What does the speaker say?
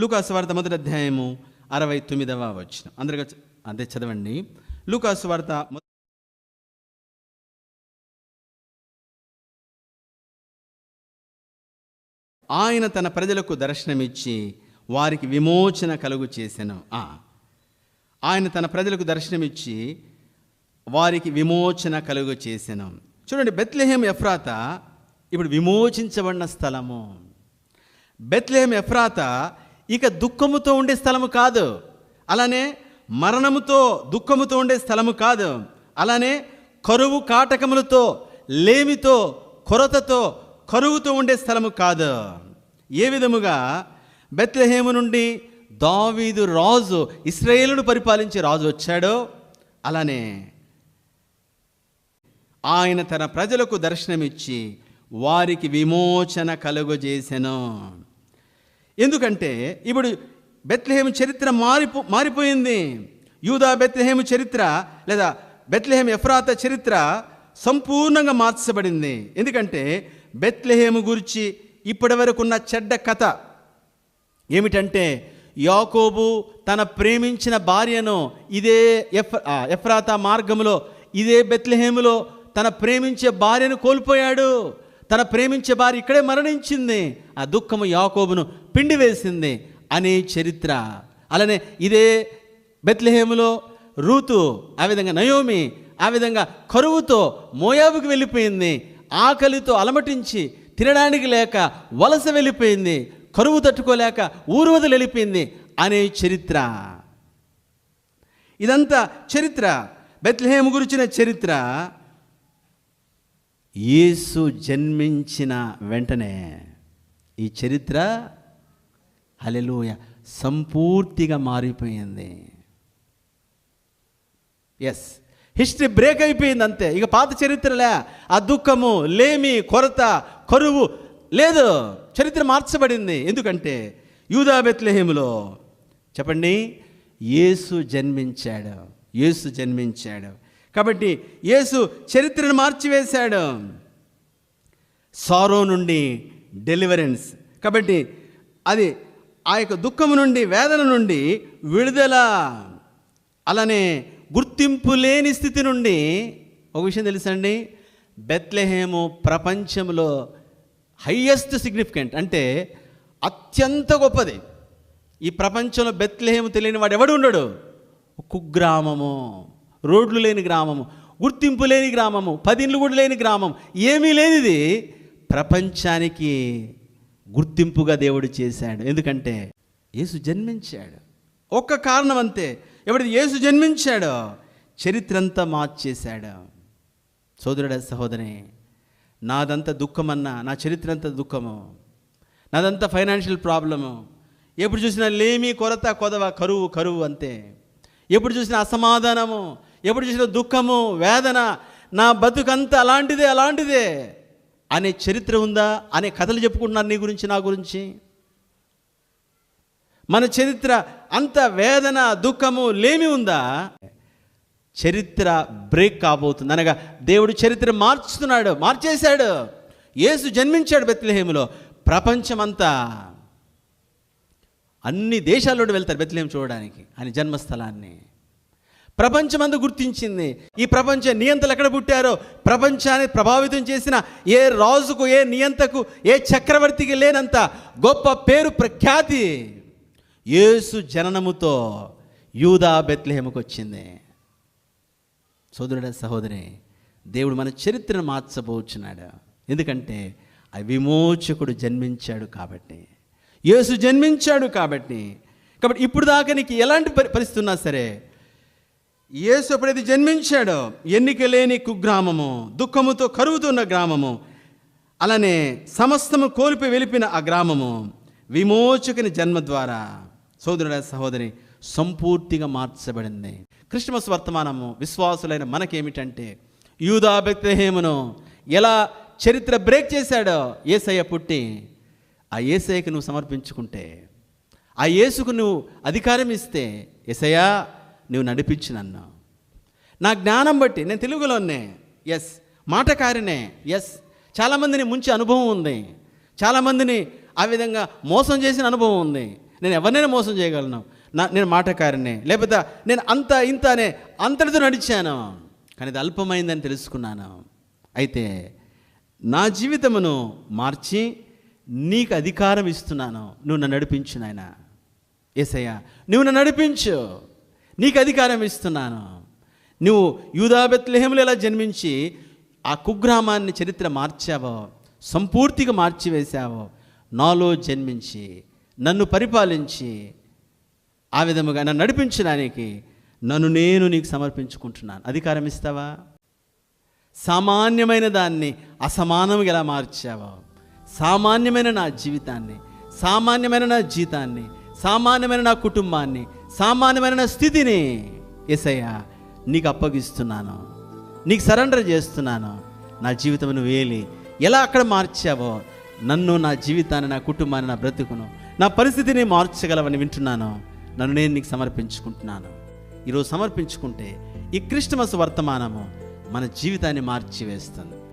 లూకాసు వార్త మొదటి అధ్యాయము అరవై తొమ్మిదవ వచ్చిన అందరిగా అదే చదవండి. లూకాసు వార్త ఆయన తన ప్రజలకు దర్శనమిచ్చి వారికి విమోచన కలుగు చేశాను ఆయన తన ప్రజలకు దర్శనమిచ్చి వారికి విమోచన కలుగు చేశాను చూడండి బెత్లెహేం ఎఫ్రాత ఇప్పుడు విమోచించబడిన స్థలము. బెత్లెహేం ఎఫ్రాత ఇక దుఃఖముతో ఉండే స్థలము కాదు. అలానే మరణముతో దుఃఖముతో ఉండే స్థలము కాదు. అలానే కరువు కాటకములతో లేమితో కొరతతో కరువుతో ఉండే స్థలము కాదు. ఏ విధముగా బెత్లహేము నుండి దావీదు రాజు ఇస్రాయేలును పరిపాలించే రాజు వచ్చాడో అలానే ఆయన తన ప్రజలకు దర్శనమిచ్చి వారికి విమోచన కలుగజేసెను. ఎందుకంటే ఇప్పుడు బెత్లెహేము చరిత్ర మారిపో మారిపోయింది. యూదా బెత్లెహేము చరిత్ర లేదా బెత్లెహేము ఎఫ్రాత చరిత్ర సంపూర్ణంగా మార్చబడింది. ఎందుకంటే బెత్లెహేము గురించి ఇప్పటి ఉన్న చెడ్డ కథ ఏమిటంటే యాకోబు తన ప్రేమించిన భార్యను ఇదే ఎఫ్ ఎఫ్రాత ఎఫ్రాతా మార్గములో ఇదే బెత్లెహేములో తన ప్రేమించే భార్యను కోల్పోయాడు. తన ప్రేమించే భార్య ఇక్కడే మరణించింది. ఆ దుఃఖము యాకోబును పిండి వేసింది. అనే చరిత్ర. అలానే ఇదే బెత్లెహేములో రూతు ఆ విధంగా నయోమి ఆ విధంగా కరువుతో మోయాబుకి వెళ్ళిపోయింది. ఆకలితో అలమటించి తినడానికి లేక వలస వెళ్ళిపోయింది. కరువు తట్టుకోలేక ఊరు వదిలి వెళ్ళిపోయింది. అనే చరిత్ర. ఇదంతా చరిత్ర. బెత్లహేము గురించిన చరిత్ర. యేసు జన్మించిన వెంటనే ఈ చరిత్ర హలెలూయ సంపూర్తిగా మారిపోయింది. ఎస్ హిస్టరీ బ్రేక్ అయిపోయింది అంతే. ఇక పాత చరిత్రలే ఆ దుఃఖము లేమి కొరత కరువు లేదు చరిత్ర మార్చబడింది. ఎందుకంటే యూదా బెత్లెహేములో చెప్పండి యేసు జన్మించాడు యేసు జన్మించాడు. కాబట్టి యేసు చరిత్రను మార్చివేశాడు. సారో నుండి డెలివరెన్స్. కాబట్టి అది ఆ యొక్క దుఃఖము నుండి వేదన నుండి విడుదల. అలానే గుర్తింపు లేని స్థితి నుండి ఒక విషయం తెలుసండి? బెత్లెహేము ప్రపంచంలో హయ్యెస్ట్ సిగ్నిఫికెంట్ అంటే అత్యంత గొప్పది. ఈ ప్రపంచంలో బెత్లెహేము తెలియని వాడు ఎవడు ఉండడు? కుగ్రామము. రోడ్లు లేని గ్రామము గుర్తింపు లేని గ్రామము పదిండ్లు కూడా లేని గ్రామం. ఏమీ లేనిది. ప్రపంచానికి గుర్తింపుగా దేవుడు చేశాడు. ఎందుకంటే యేసు జన్మించాడు. ఒక్క కారణం అంతే. ఎవడైతే యేసు జన్మించాడో. చరిత్ర అంతా మార్చేశాడు. సోదరుడ సహోదరి నాదంతా దుఃఖమన్నా నా చరిత్ర అంతా దుఃఖము. నాదంతా ఫైనాన్షియల్ ప్రాబ్లము. ఎప్పుడు చూసినా లేమి కొరత కొదవ కరువు కరువు అంతే. ఎప్పుడు చూసినా అసమాధానము. ఎప్పుడు చూసినా దుఃఖము వేదన నా బతుకంతా అలాంటిదే అలాంటిదే అనే చరిత్ర ఉందా? అనే కథలు చెప్పుకుంటున్నారు నీ గురించి నా గురించి. మన చరిత్ర అంత వేదన దుఃఖము లేమి ఉందా? చరిత్ర బ్రేక్ కాబోతుంది. అనగా దేవుడు చరిత్ర మార్చుతున్నాడు మార్చేశాడు. యేసు జన్మించాడు బెత్లహేములో. ప్రపంచమంతా అన్ని దేశాల్లో వెళ్తారు బెత్లహేం చూడడానికి ఆయన జన్మస్థలాన్ని. ప్రపంచమందు గుర్తించింది. ఈ ప్రపంచ నియంతలు ఎక్కడ పుట్టారో? ప్రపంచాన్ని ప్రభావితం చేసిన ఏ రాజుకు ఏ నియంతకు ఏ చక్రవర్తికి లేనంత గొప్ప పేరు ప్రఖ్యాతి యేసు జననముతో యూదా బెత్లహేమకు వచ్చింది. సోదరుడ సహోదరి దేవుడు మన చరిత్రను మార్చబోచున్నాడు. ఎందుకంటే ఆ విమోచకుడు జన్మించాడు కాబట్టి. యేసు జన్మించాడు కాబట్టి. కాబట్టి ఇప్పుడు దాకా నీకు ఎలాంటి పరి- పరిస్థితి ఉన్నా సరే యేసు ఎప్పుడైతే జన్మించాడో ఎన్నిక లేని కుగ్రామము దుఃఖముతో కరుగుతున్న గ్రామము అలానే సమస్తము కోల్పి వెలిపిన ఆ గ్రామము విమోచకుని జన్మ ద్వారా సోదరుడ సహోదరి సంపూర్తిగా మార్చబడింది. క్రిస్మస్ వర్తమానము విశ్వాసులైన మనకేమిటంటే యూదా బెత్లెహేమును ఎలా చరిత్ర బ్రేక్ చేశాడో ఏసయ్య పుట్టి ఆ ఏసయ్యకు నువ్వు సమర్పించుకుంటే ఆ యేసుకు నువ్వు అధికారం ఇస్తే ఏసయ్యా నువ్వు నడిపించి నన్ను నా జ్ఞానం బట్టి నేను తెలుగులోనే ఎస్ మాటకారినే ఎస్ చాలామందిని ముంచి అనుభవం ఉంది. చాలామందిని ఆ విధంగా మోసం చేసిన అనుభవం ఉంది. నేను ఎవరినైనా మోసం చేయగలను? నా నేను మాటకారినే లేకపోతే నేను అంత ఇంత అనే అంతటితో నడిచాను. కానీ అది అల్పమైందని తెలుసుకున్నాను. అయితే నా జీవితమును మార్చి నీకు అధికారం ఇస్తున్నాను. నువ్వు నన్ను నడిపించు నాయన. ఏసయ్యా నువ్వు నన్ను నడిపించు. నీకు అధికారం ఇస్తున్నాను. నువ్వు యూదాబెత్లహేములు ఎలా జన్మించి ఆ కుగ్రామాన్ని చరిత్ర మార్చావో సంపూర్తిగా మార్చివేశావో నాలో జన్మించి నన్ను పరిపాలించి ఆ విధముగా నన్ను నడిపించడానికి నన్ను నేను నీకు సమర్పించుకుంటున్నాను. అధికారం ఇస్తావా? సామాన్యమైన దాన్ని అసమానంగా ఎలా మార్చావో సామాన్యమైన నా జీవితాన్ని సామాన్యమైన నా జీతాన్ని సామాన్యమైన నా కుటుంబాన్ని సామాన్యమైన స్థితిని ఎసయ్య నీకు అప్పగిస్తున్నాను. నీకు సరెండర్ చేస్తున్నాను. నా జీవితమును వేలి ఎలా అక్కడ మార్చావో? నన్ను నా జీవితాన్ని నా కుటుంబాన్ని నా బ్రతుకును నా పరిస్థితిని మార్చగలవని వింటున్నాను. నన్ను నేను నీకు సమర్పించుకుంటున్నాను. ఈరోజు సమర్పించుకుంటే ఈ క్రిస్టమస్ వర్తమానము మన జీవితాన్ని మార్చివేస్తుంది.